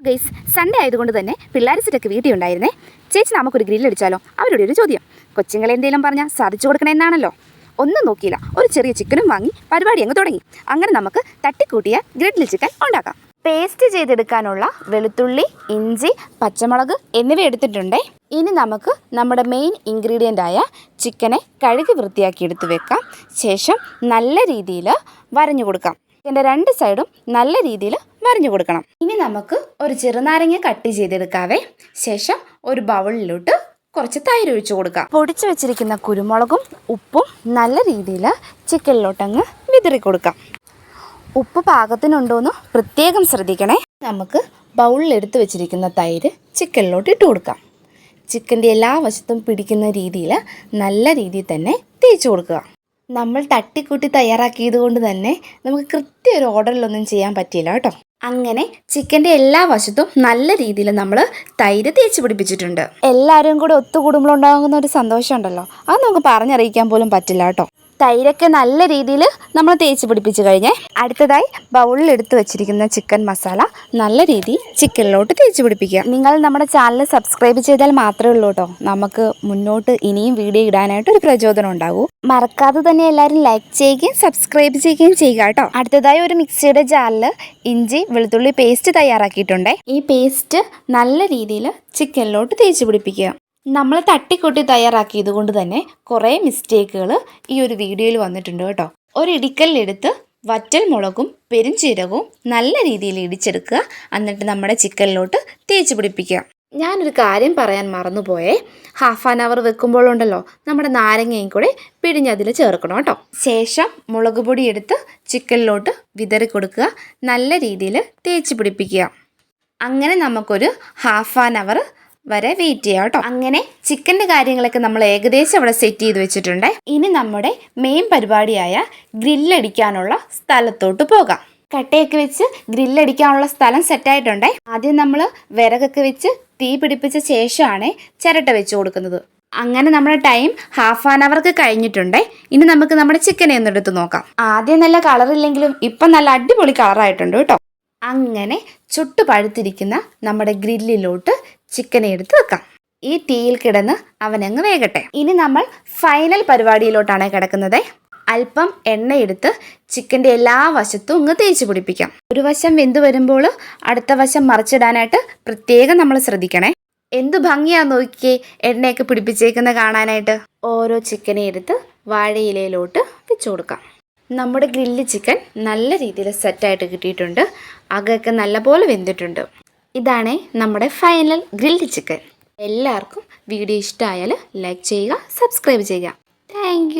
Guys Sunday ആയതുകൊണ്ട് തന്നെ പിള്ളേർ സെറ്റൊക്കെ വീട്ടിൽ ഉണ്ടായിരുന്നേ ചേച്ചി നമുക്കൊരു ഗ്രില്ല് അടിച്ചാലോ? അവരുടെ ഒരു ചോദ്യം. കൊച്ചുങ്ങളെ എന്തെങ്കിലും പറഞ്ഞാൽ സാധിച്ചു കൊടുക്കണമെന്നാണല്ലോ ഒന്നും നോക്കിയില്ല. ഒരു ചെറിയ ചിക്കനും വാങ്ങി പരിപാടി അങ്ങ് തുടങ്ങി. അങ്ങനെ നമുക്ക് തട്ടിക്കൂട്ടിയ ഗ്രിഡിൽ ചിക്കൻ ഉണ്ടാക്കാം. പേസ്റ്റ് ചെയ്തെടുക്കാനുള്ള വെളുത്തുള്ളി ഇഞ്ചി പച്ചമുളക് എന്നിവ എടുത്തിട്ടുണ്ടേ. ഇനി നമുക്ക് നമ്മുടെ മെയിൻ ഇൻഗ്രീഡിയന്റ് ആയ ചിക്കനെ കഴുകി വൃത്തിയാക്കി എടുത്തു വെക്കാം. ശേഷം നല്ല രീതിയിൽ വരഞ്ഞു കൊടുക്കാം. ഇതിന്റെ രണ്ട് സൈഡും നല്ല രീതിയിൽ വരഞ്ഞു കൊടുക്കണം. ഇനി നമുക്ക് ഒരു ചെറുനാരങ്ങ കട്ട് ചെയ്തെടുക്കാവേ. ശേഷം ഒരു ബൗളിലോട്ട് കുറച്ച് തൈര് ഒഴിച്ചു കൊടുക്കാം. പൊടിച്ചു വെച്ചിരിക്കുന്ന കുരുമുളകും ഉപ്പും നല്ല രീതിയിൽ ചിക്കനിലോട്ടങ്ങ് വിതറി കൊടുക്കാം. ഉപ്പ് പാകത്തിനുണ്ടോയെന്ന് പ്രത്യേകം ശ്രദ്ധിക്കണേ. നമുക്ക് ബൗളിൽ എടുത്തു വെച്ചിരിക്കുന്ന തൈര് ചിക്കനിലോട്ട് ഇട്ട് കൊടുക്കാം. ചിക്കന്റെ എല്ലാ വശത്തും പിടിക്കുന്ന രീതിയിൽ നല്ല രീതിയിൽ തന്നെ തേച്ച് കൊടുക്കുക. നമ്മൾ തട്ടിക്കൂട്ടി തയ്യാറാക്കിയത് കൊണ്ട് തന്നെ നമുക്ക് കൃത്യ ഒരു ഓർഡറിലൊന്നും ചെയ്യാൻ പറ്റിയില്ല കേട്ടോ. അങ്ങനെ ചിക്കന്റെ എല്ലാ വശത്തും നല്ല രീതിയിൽ നമ്മൾ തൈര് തേച്ച് പിടിപ്പിച്ചിട്ടുണ്ട്. എല്ലാവരും കൂടെ ഒത്തുകൂടുമ്പോൾ ഉണ്ടാകുന്ന ഒരു സന്തോഷമുണ്ടല്ലോ. അത് നമുക്ക് പറഞ്ഞറിയിക്കാൻ പോലും പറ്റില്ല കേട്ടോ. തൈരൊക്കെ നല്ല രീതിയിൽ നമ്മൾ തേച്ച് പിടിപ്പിച്ച് കഴിഞ്ഞേ അടുത്തതായി ബൗളിൽ എടുത്ത് വെച്ചിരിക്കുന്ന ചിക്കൻ മസാല നല്ല രീതിയിൽ ചിക്കനിലോട്ട് തേച്ച് പിടിപ്പിക്കുക. നിങ്ങൾ നമ്മുടെ ചാനൽ സബ്സ്ക്രൈബ് ചെയ്താൽ മാത്രമേ ഉള്ളൂ കേട്ടോ. നമുക്ക് മുന്നോട്ട് ഇനിയും വീഡിയോ ഇടാനായിട്ട് ഒരു പ്രചോദനം ഉണ്ടാകൂ. മറക്കാതെ തന്നെ എല്ലാവരും ലൈക്ക് ചെയ്യുകയും സബ്സ്ക്രൈബ് ചെയ്യുകയും ചെയ്യുക കേട്ടോ. അടുത്തതായി ഒരു മിക്സിയുടെ ജാറിൽ ഇഞ്ചി വെളുത്തുള്ളി പേസ്റ്റ് തയ്യാറാക്കിയിട്ടുണ്ട്. ഈ പേസ്റ്റ് നല്ല രീതിയിൽ ചിക്കനിലോട്ട് തേച്ച് പിടിപ്പിക്കുക. നമ്മൾ തട്ടിക്കൂട്ടി തയ്യാറാക്കിയത് കൊണ്ട് തന്നെ കുറേ മിസ്റ്റേക്കുകൾ ഈ ഒരു വീഡിയോയിൽ വന്നിട്ടുണ്ട് കേട്ടോ. ഒരു ഇടിക്കലിലെടുത്ത് വറ്റൽ മുളകും പെരുംജീരകവും നല്ല രീതിയിൽ ഇടിച്ചെടുക്കുക. എന്നിട്ട് നമ്മുടെ ചിക്കനിലോട്ട് തേച്ച് പിടിപ്പിക്കുക. ഞാനൊരു കാര്യം പറയാൻ മറന്നുപോയേ. ഹാഫ് ആൻ അവർ വെക്കുമ്പോഴുണ്ടല്ലോ നമ്മുടെ നാരങ്ങയും കൂടെ പിഴിഞ്ഞതിൽ ചേർക്കണം കേട്ടോ. ശേഷം മുളക് പൊടി എടുത്ത് ചിക്കനിലോട്ട് വിതറി കൊടുക്കുക. നല്ല രീതിയിൽ തേച്ച് പിടിപ്പിക്കുക. അങ്ങനെ നമുക്കൊരു ഹാഫ് ആൻ അവർ വരെ വെയിറ്റ് ചെയ്യാം കേട്ടോ. അങ്ങനെ ചിക്കന്റെ കാര്യങ്ങളൊക്കെ നമ്മൾ ഏകദേശം അവിടെ സെറ്റ് ചെയ്ത് വെച്ചിട്ടുണ്ട്. ഇനി നമ്മുടെ മെയിൻ പരിപാടിയായ ഗ്രില്ലടിക്കാനുള്ള സ്ഥലത്തോട്ട് പോകാം. കട്ടയൊക്കെ വെച്ച് ഗ്രില്ലടിക്കാനുള്ള സ്ഥലം സെറ്റായിട്ടുണ്ട് ആദ്യം നമ്മൾ വിറകൊക്കെ വെച്ച് തീ പിടിപ്പിച്ച ശേഷമാണ് ചിരട്ട വെച്ച് കൊടുക്കുന്നത്. അങ്ങനെ നമ്മുടെ ടൈം ഹാഫ് ആൻ അവർക്ക് കഴിഞ്ഞിട്ടുണ്ട്. ഇനി നമുക്ക് നമ്മുടെ ചിക്കനെ ഒന്ന് എടുത്ത് നോക്കാം. ആദ്യം നല്ല കളറില്ലെങ്കിലും ഇപ്പം നല്ല അടിപൊളി കളറായിട്ടുണ്ട് കേട്ടോ. അങ്ങനെ ചുട്ടു പഴുത്തിരിക്കുന്ന നമ്മുടെ ഗ്രില്ലിലോട്ട് ചിക്കനെ എടുത്ത് വെക്കാം. ഈ തീയിൽ കിടന്ന് അവനങ്ങ് വേകട്ടെ. ഇനി നമ്മൾ ഫൈനൽ പരിപാടിയിലോട്ടാണ് കിടക്കുന്നത്. അല്പം എണ്ണയെടുത്ത് ചിക്കന്റെ എല്ലാ വശത്തും അങ്ങ് തേച്ച് പിടിപ്പിക്കാം. ഒരു വശം വെന്ത് വരുമ്പോൾ അടുത്ത വശം മറിച്ചിടാനായിട്ട് പ്രത്യേകം നമ്മൾ ശ്രദ്ധിക്കണേ. എന്ത് ഭംഗിയാ നോക്കിയേ എണ്ണയൊക്കെ പിടിപ്പിച്ചേക്കുന്ന കാണാനായിട്ട്. ഓരോ ചിക്കനെ എടുത്ത് വാഴയിലയിലോട്ട് വെച്ചു കൊടുക്കാം. നമ്മുടെ ഗ്രില്ല് ചിക്കൻ നല്ല രീതിയിൽ സെറ്റായിട്ട് കിട്ടിയിട്ടുണ്ട്. അകമൊക്കെ നല്ലപോലെ വെന്തിട്ടുണ്ട്. ഇതാണ് നമ്മുടെ ഫൈനൽ ഗ്രിൽഡ് ചിക്കൻ എല്ലാവർക്കും വീഡിയോ ഇഷ്ടമായാൽ ലൈക്ക് ചെയ്യുക സബ്സ്ക്രൈബ് ചെയ്യുക. താങ്ക്